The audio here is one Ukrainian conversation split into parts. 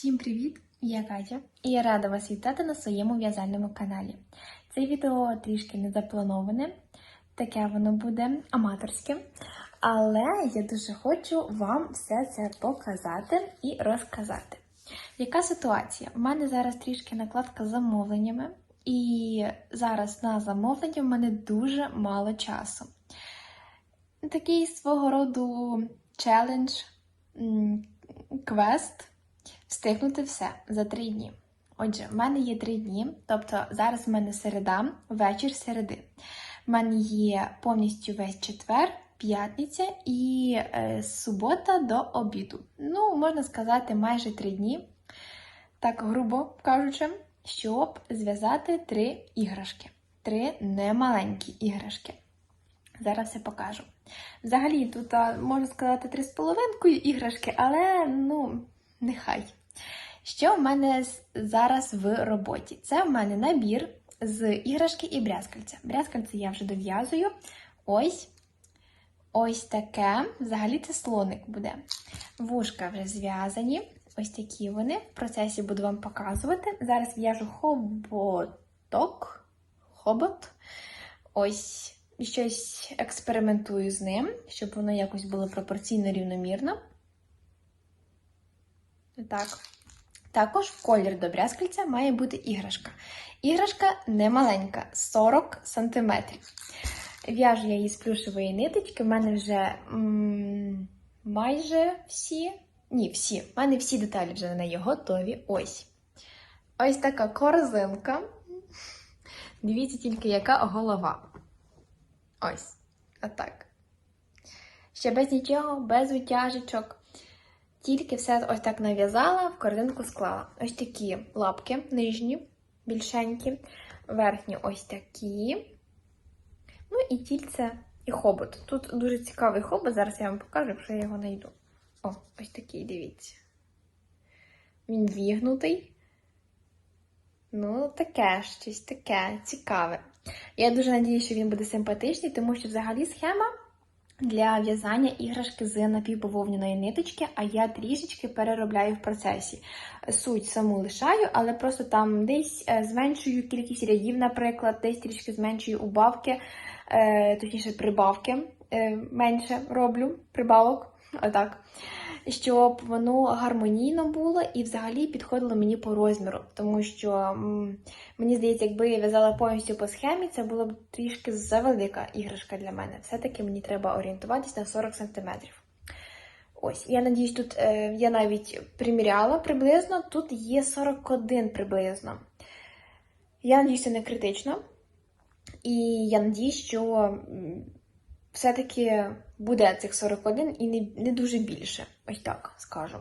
Всім привіт! Я Катя і я рада вас вітати на своєму в'язальному каналі. Це відео трішки не заплановане, таке воно буде аматорське. Але я дуже хочу вам все це показати і розказати. Яка ситуація? У мене зараз трішки накладка з замовленнями, і зараз на замовлення в мене дуже мало часу. Такий свого роду челендж, квест встигнути все за три дні. Отже, в мене є три дні, тобто зараз в мене середа, вечір середи. В мене є повністю весь четвер, п'ятниця і е, субота до обіду. Ну, можна сказати, майже три дні, так грубо кажучи, щоб зв'язати три іграшки. Три немаленькі іграшки. Зараз все покажу. Взагалі, тут можна сказати три з половинкою іграшки, але ну, нехай. Що в мене зараз в роботі? Це в мене набір з іграшки і брязкальця. Брязкальце я вже дов'язую. Ось. Ось таке. Взагалі це слоник буде. Вушка вже зв'язані. Ось такі вони. В процесі буду вам показувати. Зараз в'яжу хоботок. Хобот. Ось щось експериментую з ним, щоб воно якось було пропорційно рівномірно. Так. Також в колір до брязкальця має бути іграшка. Іграшка не маленька, 40 см. В'яжу я її з плюшевої ниточки. В мене вже майже всі. Ні, всі. В мене всі деталі вже на неї готові. Ось. Ось така корзинка. Дивіться тільки, яка голова. Ось. Отак. Ще без нічого, без витяжечок. Тільки все ось так нав'язала, в корзинку склала. Ось такі лапки, нижні, більшенькі, верхні ось такі. Ну і тільце і хобот. Тут дуже цікавий хобот, зараз я вам покажу, якщо я його знайду. О, ось такий, дивіться. Він вігнутий. Ну, таке щось таке цікаве. Я дуже надію, що він буде симпатичний, тому що взагалі схема для в'язання іграшки з напівбавовняної ниточки, а я трішечки переробляю в процесі. Суть саму лишаю, але просто там десь е, зменшую кількість рядів, наприклад, десь трішки зменшую убавки, е, точніше прибавки е, менше роблю прибавок. Отак. Щоб воно гармонійно було і взагалі підходило мені по розміру. Тому що мені здається, якби я в'язала повністю по схемі, це була б трішки завелика іграшка для мене. Все-таки мені треба орієнтуватись на 40 см. Ось, я надіюсь, тут е, я навіть приміряла приблизно, тут є 41 приблизно. Я надіюсь, це не критично. І я надіюсь, що все-таки буде цих 41 і не, не дуже більше. Ось так скажу.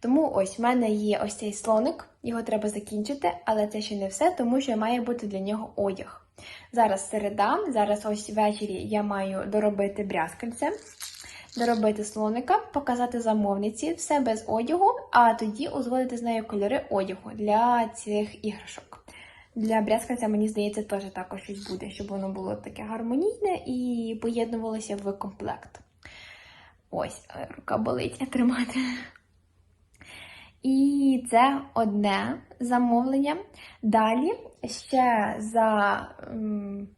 Тому ось в мене є ось цей слоник, його треба закінчити, але це ще не все, тому що має бути для нього одяг. Зараз середа, зараз ось ввечері я маю доробити брязкальце, доробити слоника, показати замовниці, все без одягу, а тоді узгодити з нею кольори одягу для цих іграшок. Для брязкальця, мені здається, теж також щось буде, щоб воно було таке гармонійне і поєднувалося в комплект. Ось, е, рука болить тримати. І це одне замовлення. Далі ще за м,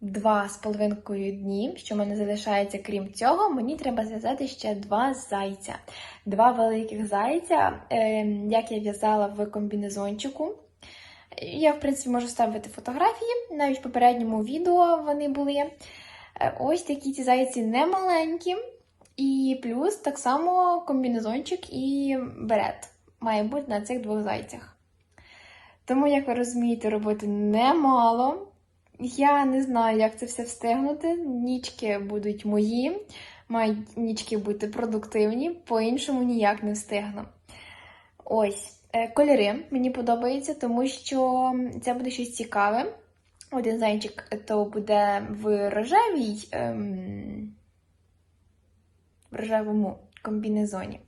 два з половинкою дні, що в мене залишається, крім цього, мені треба зв'язати ще два зайця. Два великих зайця, е, як я в'язала в комбінезончику. Я, в принципі, можу ставити фотографії, навіть в попередньому відео вони були. Е, Ось такі ці зайці немаленькі. І плюс так само комбінезончик і берет має бути на цих двох зайцях. Тому, як ви розумієте, роботи немало. Я не знаю, як це все встигнути. Нічки будуть мої, мають нічки бути продуктивні, по-іншому ніяк не встигну. Ось, кольори мені подобаються, тому що це буде щось цікаве. Один зайчик то буде в рожевій, ем, в рожевому комбінезоні.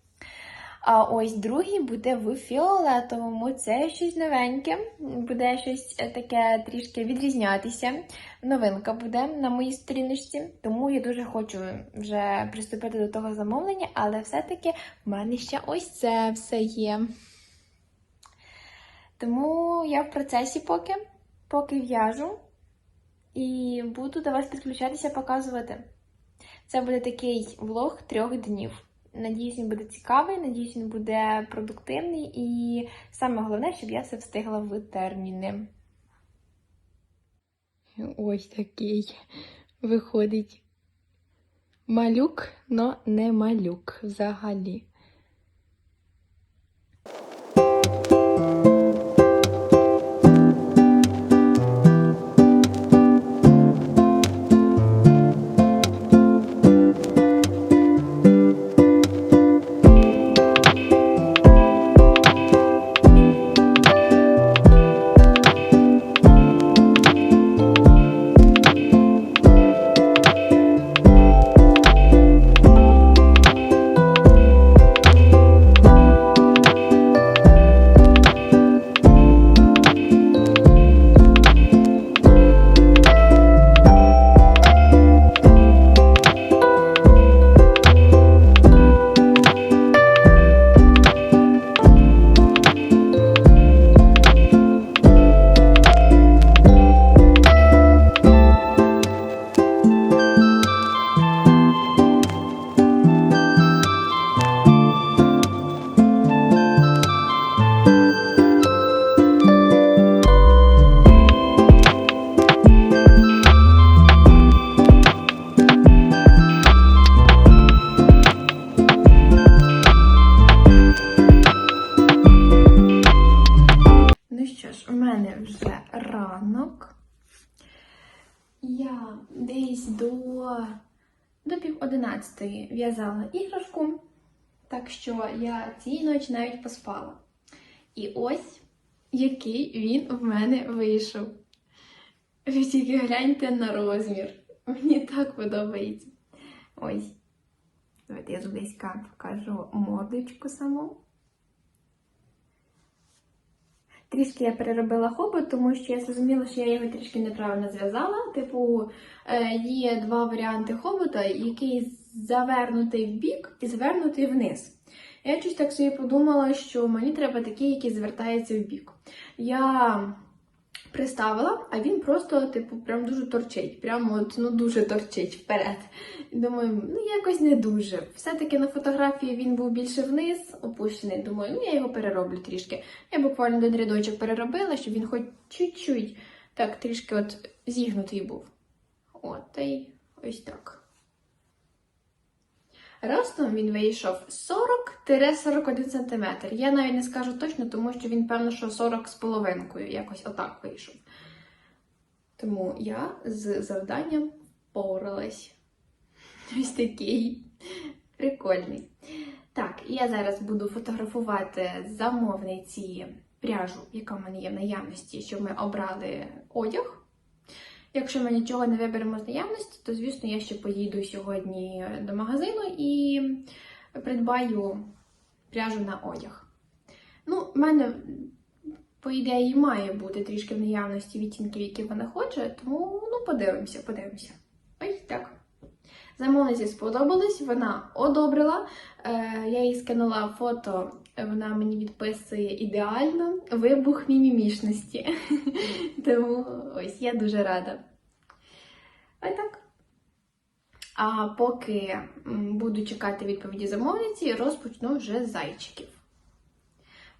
А ось другий буде в фіолетовому. Це щось новеньке, буде щось е, таке трішки відрізнятися. Новинка буде на моїй сторіночці, тому я дуже хочу вже приступити до того замовлення, але все-таки в мене ще ось це все є. Тому я в процесі поки, поки в'яжу і буду до вас підключатися, показувати. Це буде такий влог трьох днів. Надіюсь, він буде цікавий, надіюсь, він буде продуктивний і саме головне, щоб я все встигла в терміни. Ось такий виходить малюк, но не малюк взагалі. 12 в'язала іграшку, так що я цієї ночі навіть поспала. І ось який він в мене вийшов. Ви тільки гляньте на розмір. Мені так подобається. Ось. Давайте я зблизька покажу мордочку саму. Трішки я переробила хобот, тому що я зрозуміла, що я його трішки неправильно зв'язала. Типу, е, є два варіанти хобота, який завернутий в бік і звернутий вниз. Я щось так собі подумала, що мені треба такий, який звертається в бік. Я приставила, а він просто, типу, прям дуже торчить. Прямо от, ну, дуже торчить вперед. І Думаю, ну якось не дуже. Все-таки на фотографії він був більше вниз опущений. Думаю, ну я його перероблю трішки. Я буквально один рядочок переробила, щоб він хоч чуть-чуть так трішки от зігнутий був. От, та й ось так. Ростом він вийшов 40-41 см. Я навіть не скажу точно, тому що він, певно, що 40 з половинкою, якось отак вийшов. Тому я з завданням впоралась. Ось такий прикольний. Так, я зараз буду фотографувати замовниці пряжу, яка в мене є в наявності, щоб ми обрали одяг. Якщо ми нічого не виберемо з наявності, то, звісно, я ще поїду сьогодні до магазину і придбаю пряжу на одяг. Ну, в мене, по ідеї, має бути трішки в наявності відтінків, які вона хоче, тому ну, подивимося, подивимося. Ой, так. Замовниці сподобалось, вона одобрила. Е, я їй скинула фото, вона мені відписує ідеально вибух мімімішності. Тому ось я дуже рада. Ось так. А поки буду чекати відповіді замовниці, розпочну вже з зайчиків.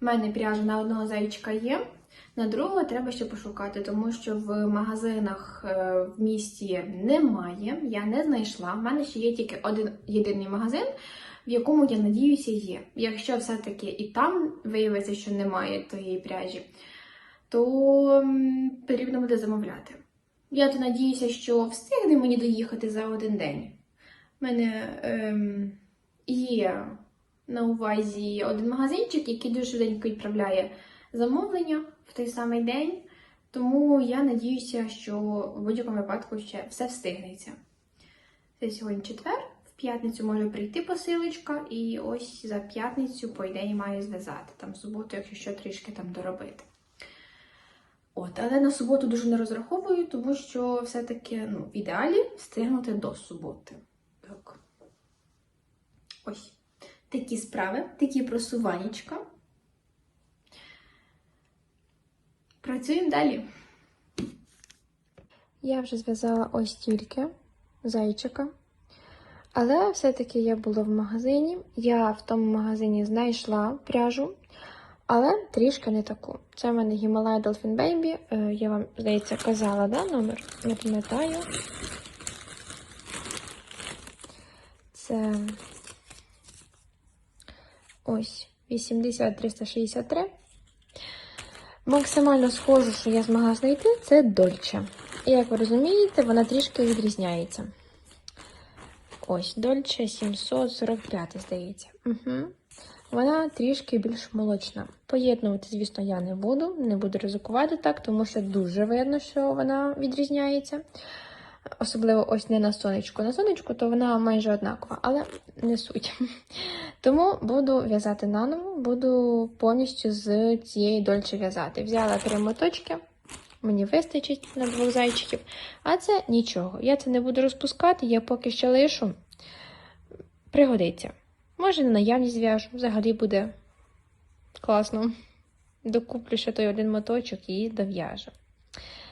У мене пряжа на одного зайчика є, на другого треба ще пошукати, тому що в магазинах е, в місті немає, я не знайшла. У мене ще є тільки один єдиний магазин, в якому, я надіюся, є. Якщо все-таки і там виявиться, що немає тієї пряжі, то потрібно буде замовляти. Я то надіюся, що встигне мені доїхати за один день. У мене ем, є на увазі один магазинчик, який дуже швиденько відправляє замовлення в той самий день. Тому я надіюся, що в будь-якому випадку ще все встигнеться. Це сьогодні четвер, в п'ятницю може прийти посилочка, і ось за п'ятницю, по ідеї, маю зв'язати. Там суботу, якщо що, трішки там доробити. От, але на суботу дуже не розраховую, тому що все-таки ну, в ідеалі встигнути до суботи. Так. Ось. Такі справи, такі просуваннячка. Працюємо далі. Я вже зв'язала ось тільки зайчика. Але все-таки я була в магазині. Я в тому магазині знайшла пряжу, але трішки не таку. Це в мене Himalaya Dolphin Baby. Е, Я вам, здається, казала, да, номер? Не пам'ятаю. Це ось 80363. Максимально схожу, що я змогла знайти, це Дольче. І як ви розумієте, вона трішки відрізняється. Ось, Дольче 745, здається. Угу. Вона трішки більш молочна. Поєднувати, звісно, я не буду, не буду ризикувати так, тому що дуже видно, що вона відрізняється. Особливо ось не на сонечку. На сонечку, то вона майже однакова, але не суть. Тому буду в'язати наново, буду повністю з цієї дольче в'язати. Взяла три моточки, мені вистачить на двох зайчиків, а це нічого. Я це не буду розпускати, я поки що лишу. Пригодиться. Може, на наявність зв'яжу, взагалі буде класно. Докуплю ще той один моточок і дов'яжу.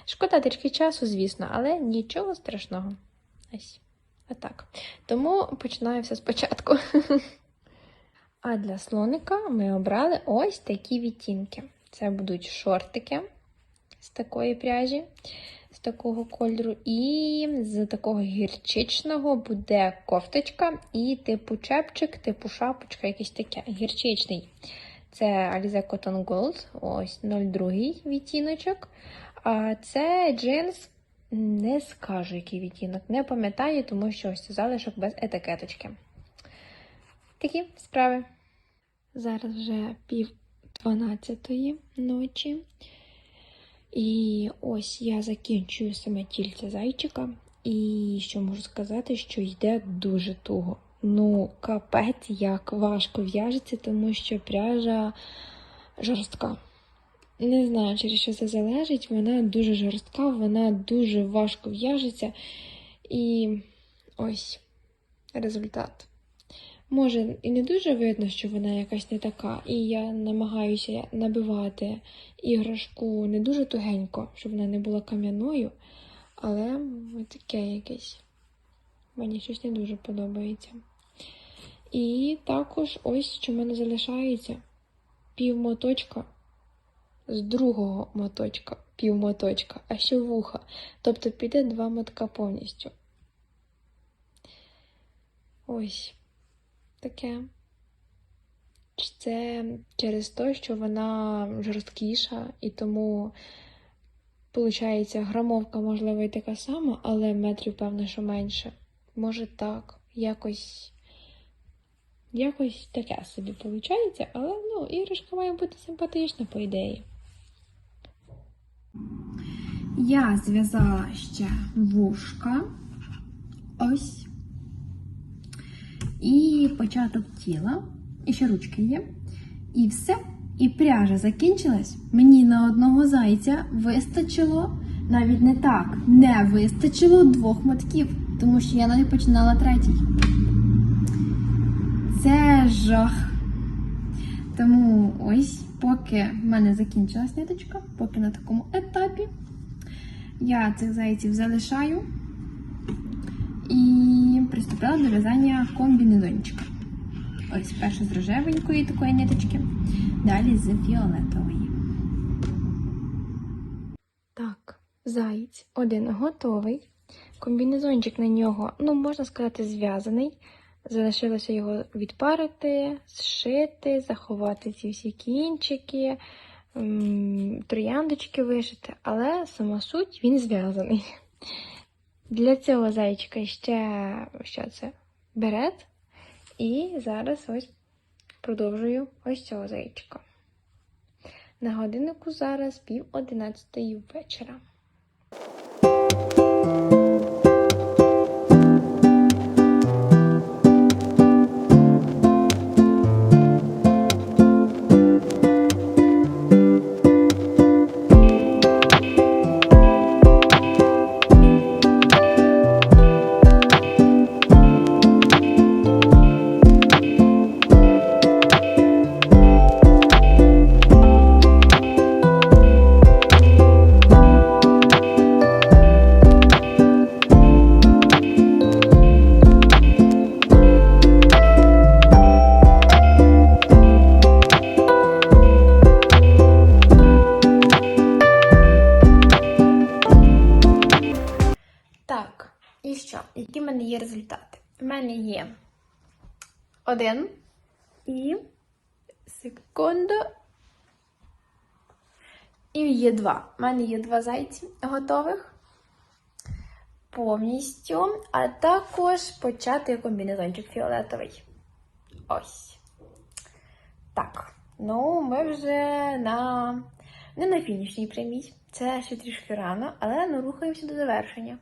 Шкода трішки часу, звісно, але нічого страшного. Ось. Отак. Тому починаю все спочатку. А для слоника ми обрали ось такі відтінки. Це будуть шортики з такої пряжі, з такого кольору. І з такого гірчичного буде кофточка і типу чепчик, типу шапочка, якийсь таке. Гірчичний. Це Alize Cotton Gold, ось 02 відтіночок. А це джинс, не скажу, який відтінок. Не пам'ятаю, тому що ось залишок без етикеточки. Такі справи. Зараз вже пів дванадцятої ночі. І ось я закінчую саме тільце зайчика. І що можу сказати, що йде дуже туго. Ну, капець, як важко в'яжеться, тому що пряжа жорстка. Не знаю, через що це залежить. Вона дуже жорстка, вона дуже важко в'яжеться. І ось результат. Може, і не дуже видно, що вона якась не така, і я намагаюся набивати іграшку не дуже тугенько, щоб вона не була кам'яною, але таке якесь. Мені щось не дуже подобається. І також ось що в мене залишається пів моточка з другого моточка, пів моточка, а ще вуха. Тобто піде два мотка повністю. Ось таке. Це через те, що вона жорсткіша, і тому, виходить, грамовка, можливо, і така сама, але метрів, певно, що менше. Може так, якось якось таке собі виходить, але ну, іграшка має бути симпатична, по ідеї. Я зв'язала ще вушка. Ось. І початок тіла. І ще ручки є. І все. І пряжа закінчилась. Мені на одного зайця вистачило, навіть не так, не вистачило двох мотків, тому що я навіть починала третій. Це жах. Тому ось, поки в мене закінчилась ниточка, поки на такому етапі, я цих зайців залишаю і приступила до в'язання комбінезончика. Ось перше з рожевенької такої ниточки, далі з фіолетової. Так, заєць один готовий. Комбінезончик на нього, ну, можна сказати, зв'язаний. Залишилося його відпарити, зшити, заховати ці всі кінчики, трояндочки вишити, але сама суть він зв'язаний. Для цього зайчика ще що це? берет. І зараз ось продовжую ось цього зайчика. На годиннику зараз пів одинадцятої вечора. Є результати. У мене є один і секунду. І є два. У мене є два зайці готових повністю, а також почати комбінезончик фіолетовий. Ось. Так. Ну, ми вже на не на фінішній прямій. Це ще трішки рано, але ну, рухаємося до завершення.